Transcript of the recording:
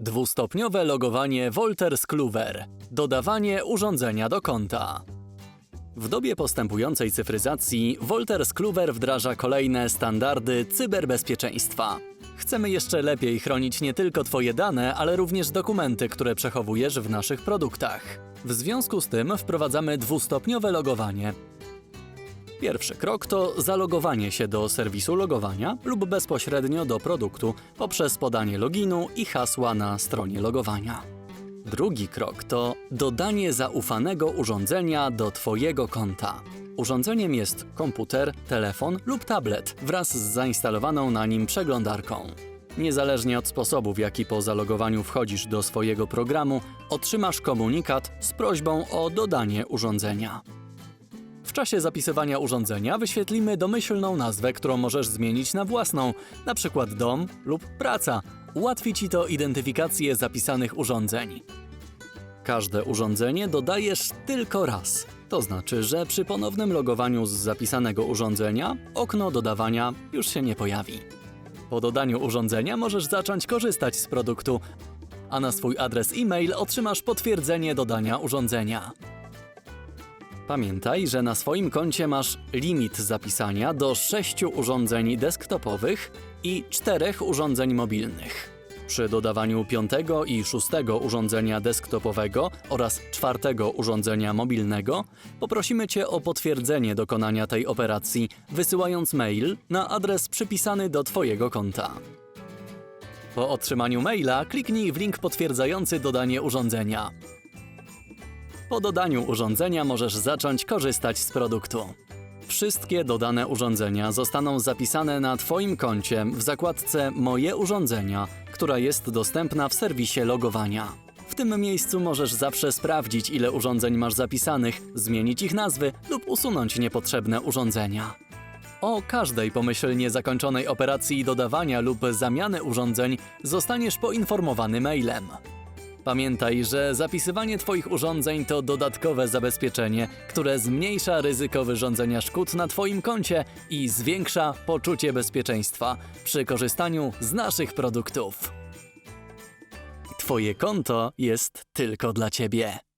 Dwustopniowe logowanie Wolters Kluwer. Dodawanie urządzenia do konta. W dobie postępującej cyfryzacji Wolters Kluwer wdraża kolejne standardy cyberbezpieczeństwa. Chcemy jeszcze lepiej chronić nie tylko Twoje dane, ale również dokumenty, które przechowujesz w naszych produktach. W związku z tym wprowadzamy dwustopniowe logowanie. Pierwszy krok to zalogowanie się do serwisu logowania lub bezpośrednio do produktu poprzez podanie loginu i hasła na stronie logowania. Drugi krok to dodanie zaufanego urządzenia do Twojego konta. Urządzeniem jest komputer, telefon lub tablet wraz z zainstalowaną na nim przeglądarką. Niezależnie od sposobu, w jaki po zalogowaniu wchodzisz do swojego programu, otrzymasz komunikat z prośbą o dodanie urządzenia. W czasie zapisywania urządzenia wyświetlimy domyślną nazwę, którą możesz zmienić na własną, przykład dom lub praca. Ułatwi Ci to identyfikację zapisanych urządzeń. Każde urządzenie dodajesz tylko raz. To znaczy, że przy ponownym logowaniu z zapisanego urządzenia okno dodawania już się nie pojawi. Po dodaniu urządzenia możesz zacząć korzystać z produktu, a na swój adres e-mail otrzymasz potwierdzenie dodania urządzenia. Pamiętaj, że na swoim koncie masz limit zapisania do 6 urządzeń desktopowych i 4 urządzeń mobilnych. Przy dodawaniu piątego i szóstego urządzenia desktopowego oraz czwartego urządzenia mobilnego poprosimy Cię o potwierdzenie dokonania tej operacji, wysyłając mail na adres przypisany do Twojego konta. Po otrzymaniu maila kliknij w link potwierdzający dodanie urządzenia. Po dodaniu urządzenia możesz zacząć korzystać z produktu. Wszystkie dodane urządzenia zostaną zapisane na Twoim koncie w zakładce Moje urządzenia, która jest dostępna w serwisie logowania. W tym miejscu możesz zawsze sprawdzić, ile urządzeń masz zapisanych, zmienić ich nazwy lub usunąć niepotrzebne urządzenia. O każdej pomyślnie zakończonej operacji dodawania lub zamiany urządzeń zostaniesz poinformowany mailem. Pamiętaj, że zapisywanie Twoich urządzeń to dodatkowe zabezpieczenie, które zmniejsza ryzyko wyrządzenia szkód na Twoim koncie i zwiększa poczucie bezpieczeństwa przy korzystaniu z naszych produktów. Twoje konto jest tylko dla Ciebie.